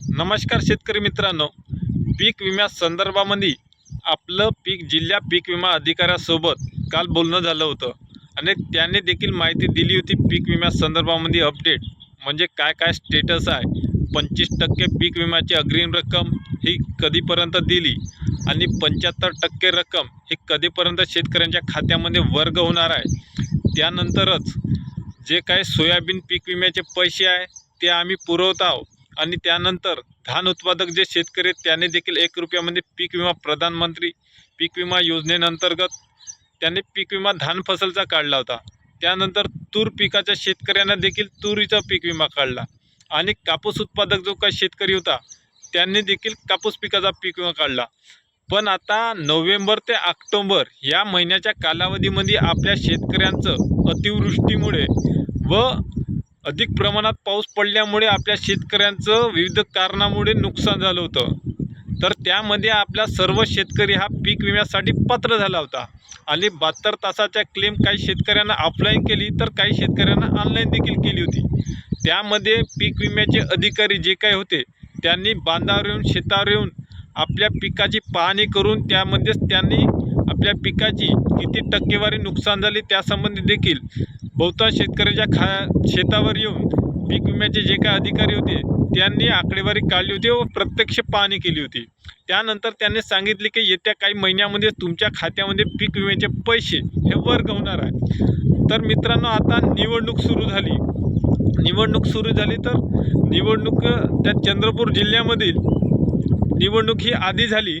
नमस्कार शेतकरी मित्रांनो. पीक विम्या संदर्भामध्ये आपलं पीक जिल्हा पीक विमा अधिकाऱ्यासोबत काल बोलणं झालं होतं. आणि त्याने देखील माहिती दिली होती पीक विम्या संदर्भामध्ये अपडेट म्हणजे काय काय स्टेटस आहे? पंचवीस टक्के पीक विम्याची अग्रिम रक्कम ही कधीपर्यंत दिली? आणि पंच्याहत्तर टक्के रक्कम ही कधीपर्यंत शेतकऱ्यांच्या खात्यामध्ये वर्ग होणार आहे? त्यानंतरच जे काही सोयाबीन पीक विम्याचे पैसे आहे ते आम्ही पुरवत आहोत. आणि त्यानंतर धान उत्पादक जे शेतकरी आहेत त्याने देखील एक रुपयामध्ये पीक विमा प्रधानमंत्री पीक विमा योजनेअंतर्गत त्याने पीक विमा धान फसलचा काढला होता. त्यानंतर तूर पिकाच्या शेतकऱ्यांना देखील तुरीचा पीक विमा काढला. आणि कापूस उत्पादक जो काही शेतकरी होता त्यांनी देखील कापूस पिकाचा पीक विमा काढला. पण आता नोव्हेंबर ते ऑक्टोंबर या महिन्याच्या कालावधीमध्ये आपल्या शेतकऱ्यांचं अतिवृष्टीमुळे व अधिक प्रमाणात पाऊस पडल्यामुळे आपल्या शेतकऱ्यांचं विविध कारणामुळे नुकसान झालं होतं. तर त्यामध्ये आपला सर्व शेतकरी हा पीक विम्यासाठी पात्र झाला होता. आणि बहात्तर तासाच्या क्लेम काही शेतकऱ्यांना ऑफलाईन केली तर काही शेतकऱ्यांना ऑनलाईन देखील केली होती. त्यामध्ये पीक विम्याचे अधिकारी जे काही होते त्यांनी बांधावर येऊन शेतावर येऊन आपल्या पिकाची पाहणी करून त्यामध्येच त्यांनी आपल्या पिकाची किती टक्केवारी नुकसान झाली त्यासंबंधी देखील बहुतांश शेतकऱ्याच्या खा शेतावर येऊन पीक विम्याचे जे काही अधिकारी होते त्यांनी आकडेवारी काढली होती व प्रत्यक्ष पाहणी केली होती. त्यानंतर त्यांनी सांगितले की येत्या काही महिन्यामध्ये तुमच्या खात्यामध्ये पीक विम्याचे पैसे हे वर्ग होणार आहे. तर मित्रांनो आता निवडणूक सुरू झाली. निवडणूक सुरू झाली तर निवडणूक त्या चंद्रपूर जिल्ह्यामधील निवडणूक ही आधी झाली.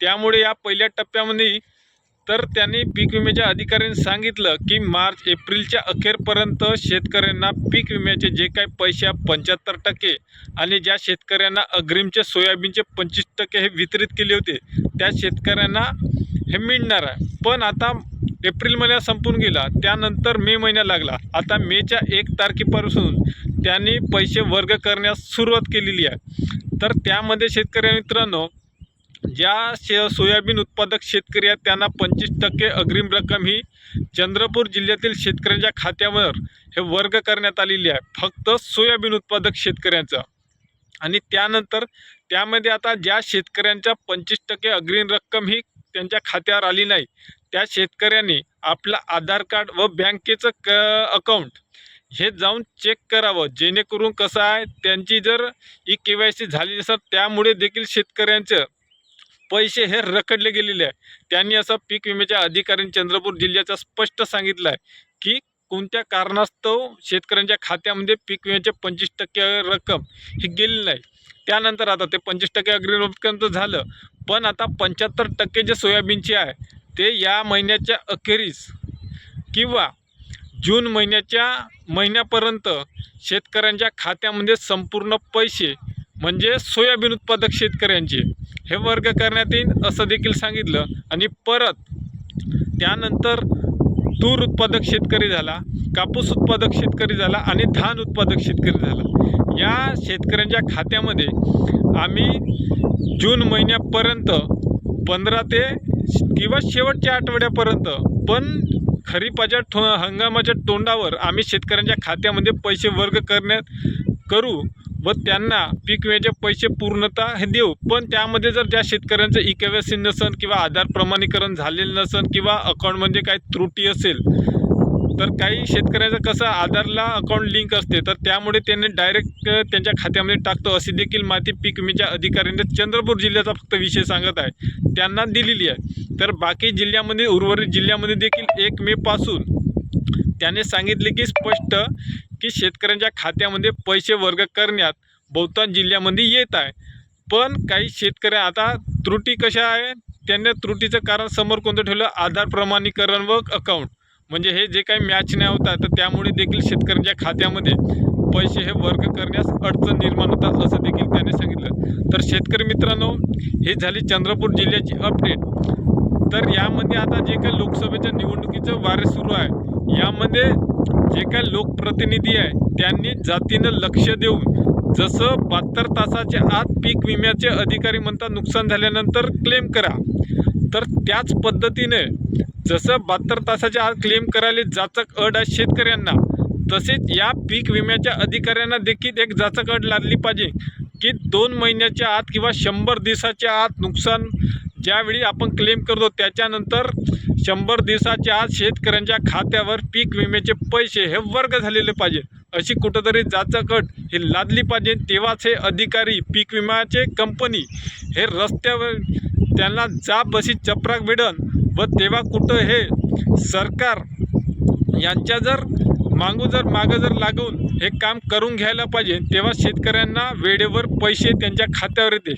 त्यामुळे या पहिल्या टप्प्यामध्ये तर त्यांनी पीक विम्याच्या अधिकाऱ्यांनी सांगितलं की मार्च एप्रिलच्या अखेरपर्यंत शेतकऱ्यांना पीक विम्याचे जे काही पैसे पंच्याहत्तर टक्के आणि ज्या शेतकऱ्यांना अग्रिमचे सोयाबीनचे पंचवीस टक्के हे वितरित केले होते त्या शेतकऱ्यांना हे मिळणार आहे. पण आता एप्रिल महिना संपून गेला त्यानंतर मे महिना लागला. आता मेच्या एक तारखेपासून त्यांनी पैसे वर्ग करण्यास सुरुवात केलेली आहे. तर त्यामध्ये शेतकरी मित्रांनो ज्या शे सोयाबीन उत्पादक शेतकरी आहेत त्यांना पंचवीस टक्के अग्रिम रक्कम ही चंद्रपूर जिल्ह्यातील शेतकऱ्यांच्या खात्यावर हे वर्ग करण्यात आलेली आहे. फक्त सोयाबीन उत्पादक शेतकऱ्यांचं. आणि त्यानंतर त्यामध्ये आता ज्या शेतकऱ्यांच्या पंचवीस टक्के अग्रिम रक्कम ही त्यांच्या खात्यावर आली नाही त्या शेतकऱ्यांनी आपलं आधार कार्ड व बँकेचं क अकाउंट हे जाऊन चेक करावं. जेणेकरून कसं आहे त्यांची जर ई के वाय सी झाली नसेल त्यामुळे देखील शेतकऱ्यांचं पैसे हे रखडले गेलेले आहे. त्यांनी असं पीक विम्याच्या अधिकाऱ्यांनी चंद्रपूर जिल्ह्याचा स्पष्ट सांगितलं आहे की कोणत्या कारणास्तव शेतकऱ्यांच्या खात्यामध्ये पीक विम्याचे पंचवीस टक्के रक्कम ही गेली नाही. त्यानंतर आता ते पंचवीस टक्के अग्रिम तर झालं पण आता पंच्याहत्तर टक्के जे सोयाबीनचे आहे ते या महिन्याच्या अखेरीस किंवा जून महिन्याच्या महिन्यापर्यंत शेतकऱ्यांच्या खात्यामध्ये संपूर्ण पैसे म्हणजे सोयाबीन उत्पादक शेतकऱ्यांचे हे वर्ग करण्यात येईल असं देखील सांगितलं. आणि परत त्यानंतर तूर उत्पादक शेतकरी झाला कापूस उत्पादक शेतकरी झाला आणि धान उत्पादक शेतकरी झाला. या शेतकऱ्यांच्या खात्यामध्ये आम्ही जून महिन्यापर्यंत पंधरा ते किंवा शेवटच्या आठवड्यापर्यंत पण खरीपाच्या ठो हंगामाच्या तोंडावर आम्ही शेतकऱ्यांच्या खात्यामध्ये पैसे वर्ग करण्यात करू व त्यांना पीक विम्याचे पैसे पूर्णता हे देऊ. पण त्यामध्ये जर ज्या शेतकऱ्यांचं ई के नसन किंवा आधार प्रमाणीकरण झालेलं नसन किंवा अकाउंटमध्ये म्हणजे काही त्रुटी असेल तर काही शेतकऱ्याचं कसं आधारला अकाउंट लिंक असते तर त्यामुळे त्यांनी डायरेक्ट त्यांच्या खात्यामध्ये टाकतो. अशी देखील माहिती पीक विम्याच्या अधिकाऱ्यांनी चंद्रपूर जिल्ह्याचा फक्त विषय सांगत आहे. त्यांना दिलेली आहे. तर बाकी जिल्ह्यामध्ये उर्वरित जिल्ह्यामध्ये देखील एक मेपासून त्याने सांगितले की स्पष्ट की शेतकऱ्यांच्या खात्यामध्ये पैसे वर्ग करण्यात बहुतांश जिल्ह्यामध्ये येत आहे. पण काही शेतकऱ्या आता त्रुटी कशा आहे? त्यांनी त्रुटीचं कारण समोर कोणतं ठेवलं? आधार प्रमाणीकरण व अकाउंट म्हणजे हे जे काही मॅच नाही होतात तर त्यामुळे देखील शेतकऱ्यांच्या खात्यामध्ये पैसे हे वर्ग करण्यास अडचण निर्माण होतात असं देखील त्याने सांगितलं. तर शेतकरी मित्रांनो हे झाली चंद्रपूर जिल्ह्याची अपडेट तर यामध्ये आता जे काही लोकसभेच्या निवडणुकीचं वारे सुरू आहे यामध्ये जे काय लोकप्रतिनिधी आहे त्यांनी जातीनं लक्ष देऊन जसं बहात्तर तासाच्या आत पीक विम्याचे अधिकारी म्हणतात नुकसान झाल्यानंतर क्लेम करा. तर त्याच पद्धतीने जसं बहात्तर तासाच्या आत क्लेम करायला जाचक अड आहे शेतकऱ्यांना तसेच या पीक विम्याच्या अधिकाऱ्यांना देखील एक जाचक अड लागली पाहिजे की दोन महिन्याच्या आत किंवा शंभर दिवसाच्या आत नुकसान ज्यावेळी आपण क्लेम करतो त्याच्यानंतर शंभर दिवसाच्या आत शेतकऱ्यांच्या खात्यावर पीक विम्याचे पैसे हे वर्ग झालेले पाहिजे. अशी कुठंतरी जाचकट हे लादली पाहिजे. तेव्हाच हे अधिकारी पीक विम्याचे कंपनी हे रस्त्यावर त्यांना जा बशी चपराक मिळन व तेव्हा कुठं हे सरकार यांच्या जर मागू जर मागं जर लागून हे काम करून घ्यायला पाहिजे तेव्हा शेतकऱ्यांना वेळेवर पैसे त्यांच्या खात्यावर येते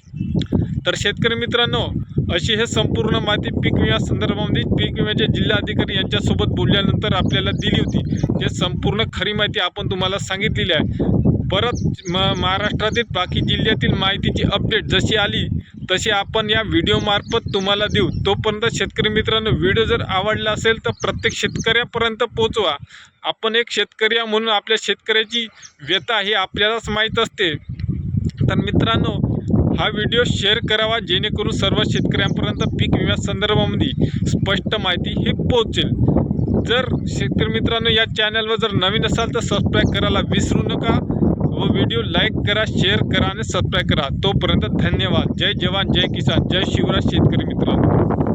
तर शेतकरी मित्रांनो अशी हे संपूर्ण माहिती पीक विमा संदर्भामध्ये पीक विम्याचे जिल्हाधिकारी यांच्यासोबत बोलल्यानंतर आपल्याला दिली होती. जे संपूर्ण खरी माहिती आपण तुम्हाला सांगितलेली आहे. परत म महाराष्ट्रातील बाकी जिल्ह्यातील माहितीची अपडेट जशी आली तशी आपण या व्हिडिओमार्फत तुम्हाला देऊ. तोपर्यंत शेतकरी मित्रांनो व्हिडिओ जर आवडला असेल तर प्रत्येक शेतकऱ्यापर्यंत पोचवा आपण एक शेतकरी म्हणून आपल्या शेतकऱ्याची व्यथा ही आपल्यालाच माहीत असते. तर मित्रांनो हा व्हिडिओ शेअर करावा जेणेकरून सर्व शेतकऱ्यांपर्यंत पीक विम्या संदर्भामध्ये स्पष्ट माहिती ही पोहोचेल. जर शेतकरी मित्रांनो या चॅनलवर जर नवीन असाल तर सबस्क्राईब करायला विसरू नका व व्हिडिओ लाईक करा शेअर करा आणि सबस्क्राईब करा. तोपर्यंत धन्यवाद. जय जवान जय किसान जय शिवराज शेतकरी मित्रांनो.